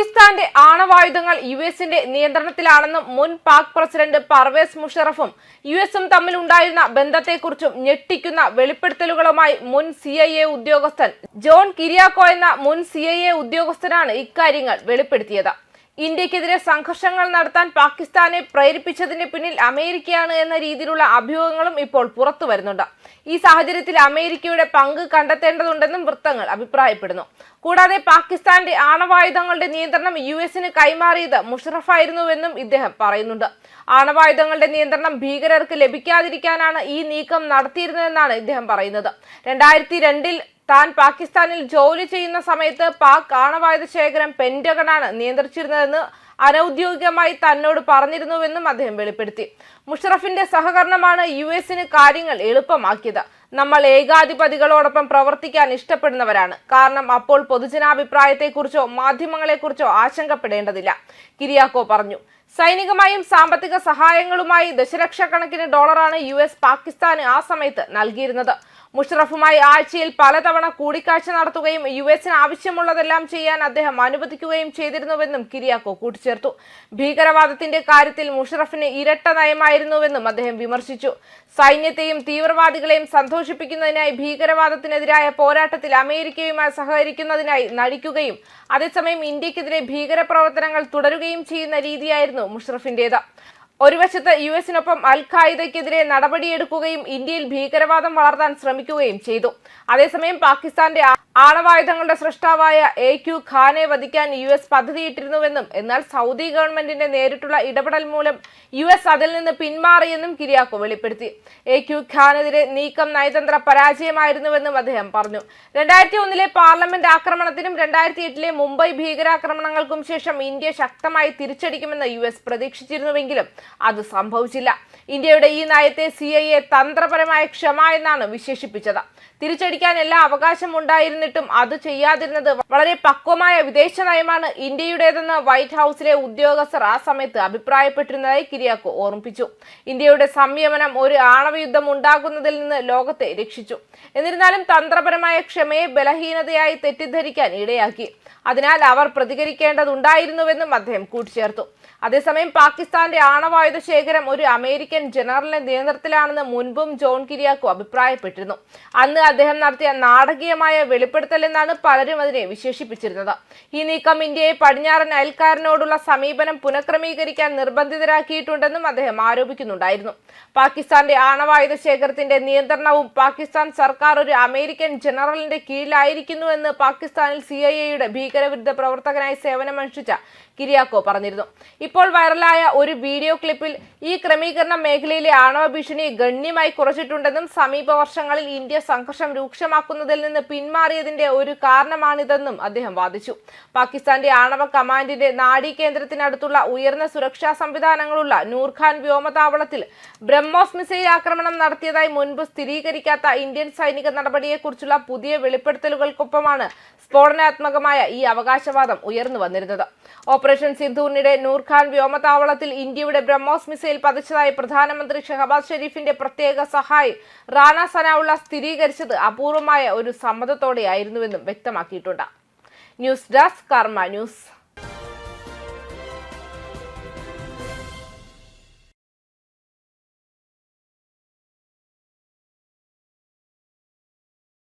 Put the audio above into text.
പാകിസ്ഥാന്റെ ആണവായുധങ്ങൾ യു എസിന്റെ നിയന്ത്രണത്തിലാണെന്നും മുൻ പാക് പ്രസിഡന്റ് പർവേസ് മുഷറഫും യു എസും തമ്മിൽ ഉണ്ടായിരുന്ന ബന്ധത്തെക്കുറിച്ചും ഞെട്ടിക്കുന്ന വെളിപ്പെടുത്തലുകളുമായി മുൻ സി ഐ എ ഉദ്യോഗസ്ഥൻ ജോൺ കിരിയാക്കോ എന്ന മുൻ സി ഐ എ ഉദ്യോഗസ്ഥനാണ് ഇക്കാര്യങ്ങൾ വെളിപ്പെടുത്തിയത്. ഇന്ത്യക്കെതിരെ സംഘർഷങ്ങൾ നടത്താൻ പാകിസ്ഥാനെ പ്രേരിപ്പിച്ചതിന് പിന്നിൽ അമേരിക്കയാണ് എന്ന രീതിയിലുള്ള അഭ്യൂഹങ്ങളും ഇപ്പോൾ പുറത്തു വരുന്നുണ്ട്. ഈ സാഹചര്യത്തിൽ അമേരിക്കയുടെ പങ്ക് കണ്ടെത്തേണ്ടതുണ്ടെന്നും വൃത്തങ്ങൾ അഭിപ്രായപ്പെടുന്നു. കൂടാതെ പാകിസ്ഥാന്റെ ആണവായുധങ്ങളുടെ നിയന്ത്രണം യു എസിന് കൈമാറിയത് മുഷറഫായിരുന്നുവെന്നും ഇദ്ദേഹം പറയുന്നുണ്ട്. ആണവായുധങ്ങളുടെ നിയന്ത്രണം ഭീകരർക്ക് ലഭിക്കാതിരിക്കാനാണ് ഈ നീക്കം നടത്തിയിരുന്നതെന്നാണ് ഇദ്ദേഹം പറയുന്നത്. രണ്ടായിരത്തി രണ്ടിൽ താൻ പാകിസ്ഥാനിൽ ജോലി ചെയ്യുന്ന സമയത്ത് പാക് ആണവായുധ ശേഖരം പെന്റഗണാണ് നിയന്ത്രിച്ചിരുന്നതെന്ന് അനൌദ്യോഗികമായി തന്നോട് പറഞ്ഞിരുന്നുവെന്നും അദ്ദേഹം വെളിപ്പെടുത്തി. മുഷറഫിന്റെ സഹകരണമാണ് യു എസിന് കാര്യങ്ങൾ എളുപ്പമാക്കിയത്. നമ്മൾ ഏകാധിപതികളോടൊപ്പം പ്രവർത്തിക്കാൻ ഇഷ്ടപ്പെടുന്നവരാണ്. കാരണം അപ്പോൾ പൊതുജനാഭിപ്രായത്തെക്കുറിച്ചോ മാധ്യമങ്ങളെക്കുറിച്ചോ ആശങ്കപ്പെടേണ്ടതില്ല. കിരിയാക്കോ പറഞ്ഞു. സൈനികമായും സാമ്പത്തിക സഹായങ്ങളുമായി ദശലക്ഷക്കണക്കിന് ഡോളറാണ് യു എസ് പാകിസ്ഥാന് ആ സമയത്ത് നൽകിയിരുന്നത്. മുഷറഫുമായി ആഴ്ചയിൽ പലതവണ കൂടിക്കാഴ്ച നടത്തുകയും യു എസിന് ആവശ്യമുള്ളതെല്ലാം ചെയ്യാൻ അദ്ദേഹം അനുവദിക്കുകയും ചെയ്തിരുന്നുവെന്നും കിരിയാക്കോ കൂട്ടിച്ചേർത്തു. ഭീകരവാദത്തിന്റെ കാര്യത്തിൽ മുഷറഫിന് ഇരട്ട നയമായിരുന്നുവെന്നും അദ്ദേഹം വിമർശിച്ചു. സൈന്യത്തെയും തീവ്രവാദികളെയും സന്തോഷിപ്പിക്കുന്നതിനായി ഭീകരവാദത്തിനെതിരായ പോരാട്ടത്തിൽ അമേരിക്കയുമായി സഹകരിക്കുന്നതിനായി നടിക്കുകയും അതേസമയം ഇന്ത്യക്കെതിരെ ഭീകരപ്രവർത്തനങ്ങൾ തുടരുകയും ചെയ്യുന്ന രീതിയായിരുന്നു മുഷറഫിന്റേത്. ഒരു വശത്ത് യു എസിനൊപ്പം അൽ ഖായിദയ്ക്കെതിരെ നടപടിയെടുക്കുകയും ഇന്ത്യയിൽ ഭീകരവാദം വളർത്താൻ ശ്രമിക്കുകയും ചെയ്തു. അതേസമയം പാകിസ്ഥാന്റെ ആണവായുധങ്ങളുടെ സൃഷ്ടാവായ എ ക്യു ഖാനെ വധിക്കാൻ യു എസ് പദ്ധതിയിട്ടിരുന്നുവെന്നും എന്നാൽ സൗദി ഗവൺമെന്റിന്റെ നേരിട്ടുള്ള ഇടപെടൽ മൂലം യു എസ് അതിൽ നിന്ന് പിന്മാറിയെന്നും കിരിയാക്കോ വെളിപ്പെടുത്തി. എ ക്യു ഖാനെതിരെ നീക്കം നയതന്ത്ര പരാജയമായിരുന്നുവെന്നും അദ്ദേഹം പറഞ്ഞു. രണ്ടായിരത്തി ഒന്നിലെ പാർലമെന്റ് ആക്രമണത്തിനും രണ്ടായിരത്തി എട്ടിലെ മുംബൈ ഭീകരാക്രമണങ്ങൾക്കും ശേഷം ഇന്ത്യ ശക്തമായി തിരിച്ചടിക്കുമെന്ന് യു എസ് പ്രതീക്ഷിച്ചിരുന്നുവെങ്കിലും അത് സംഭവിച്ചില്ല. ഇന്ത്യയുടെ ഈ നയത്തെ സി ഐ എ തന്ത്രപരമായ ക്ഷമ എന്നാണ് വിശേഷിപ്പിച്ചത്. തിരിച്ചടിക്കാൻ എല്ലാ അവകാശം ഉണ്ടായിരുന്നിട്ടും അത് ചെയ്യാതിരുന്നത് വളരെ പക്വമായ വിദേശ നയമാണ് ഇന്ത്യയുടേതെന്ന് വൈറ്റ് ഹൗസിലെ ഉദ്യോഗസ്ഥർ ആ സമയത്ത് അഭിപ്രായപ്പെട്ടിരുന്നതായി കിരിയാക്കോ ഓർമ്മിപ്പിച്ചു. ഇന്ത്യയുടെ സംയമനം ഒരു ആണവയുദ്ധം ഉണ്ടാകുന്നതിൽ നിന്ന് ലോകത്തെ രക്ഷിച്ചു. എന്നിരുന്നാലും തന്ത്രപരമായ ക്ഷമയെ ബലഹീനതയായി തെറ്റിദ്ധരിക്കാൻ ഇടയാക്കി. അതിനാൽ അവർ പ്രതികരിക്കേണ്ടതുണ്ടായിരുന്നുവെന്നും അദ്ദേഹം കൂട്ടിച്ചേർത്തു. അതേസമയം പാകിസ്ഥാന്റെ ആണവായുധ ശേഖരം ഒരു അമേരിക്കൻ ജനറലിന്റെ നിയന്ത്രണത്തിലാണെന്ന് മുൻപും ജോൺ കിരിയാക്കു അഭിപ്രായപ്പെട്ടിരുന്നു. അന്ന് അദ്ദേഹം നടത്തിയ നാടകീയമായ വെളിപ്പെടുത്തൽ എന്നാണ് പലരും അതിനെ വിശേഷിപ്പിച്ചിരുന്നത്. ഈ നീക്കം ഇന്ത്യയെ പടിഞ്ഞാറൻ അയൽക്കാരനോടുള്ള സമീപനം പുനഃക്രമീകരിക്കാൻ നിർബന്ധിതരാക്കിയിട്ടുണ്ടെന്നും അദ്ദേഹം ആരോപിക്കുന്നുണ്ടായിരുന്നു. പാകിസ്ഥാന്റെ ആണവായുധ ശേഖരത്തിന്റെ നിയന്ത്രണവും പാകിസ്ഥാൻ സർക്കാർ ഒരു അമേരിക്കൻ ജനറലിന്റെ കീഴിലായിരിക്കുന്നുവെന്ന് പാകിസ്ഥാനിൽ സി ഐ എയുടെ ഭീകരവിരുദ്ധ പ്രവർത്തകനായി സേവനമനുഷ്ഠിച്ച കിരിയാക്കോ പറഞ്ഞിരുന്നു. ഇപ്പോൾ വൈറലായ ഒരു വീഡിയോ ക്ലിപ്പിൽ ഈ ക്രമീകരണ മേഖലയിലെ ആണവ ഭീഷണി ഗണ്യമായി കുറച്ചിട്ടുണ്ടെന്നും സമീപ വർഷങ്ങളിൽ ഇന്ത്യ സംഘർഷം രൂക്ഷമാക്കുന്നതിൽ നിന്ന് പിന്മാറിയതിന്റെ ഒരു കാരണമാണിതെന്നും അദ്ദേഹം വാദിച്ചു. പാകിസ്ഥാന്റെ ആണവ കമാൻഡിന്റെ നാഡീ കേന്ദ്രത്തിനടുത്തുള്ള ഉയർന്ന സുരക്ഷാ സംവിധാനങ്ങളുള്ള നൂർഖാൻ വ്യോമതാവളത്തിൽ ബ്രഹ്മോസ് മിസൈൽ ആക്രമണം നടത്തിയതായി മുൻപ് സ്ഥിരീകരിക്കാത്ത ഇന്ത്യൻ സൈനിക നടപടിയെക്കുറിച്ചുള്ള പുതിയ വെളിപ്പെടുത്തലുകൾക്കൊപ്പമാണ് സ്ഫോടനാത്മകമായ ഈ അവകാശവാദം ഉയർന്നു വന്നിരുന്നത്. ഓപ്പറേഷൻ സിന്ധുവിനിടെ നൂർഖാൻ വ്യോമതാവളത്തിൽ ഇന്ത്യയുടെ ബ്രഹ്മോസ് മിസൈൽ പതിച്ചതായി പ്രധാനമന്ത്രി ഷഹബാസ് ഷെരീഫിന്റെ പ്രത്യേക സഹായി റാണ സനാവുള്ള സ്ഥിരീകരിച്ചത് അപൂർവമായ ഒരു സമ്മതത്തോടെയായിരുന്നുവെന്നും വ്യക്തമാക്കിയിട്ടുണ്ട്. News desk Karma news.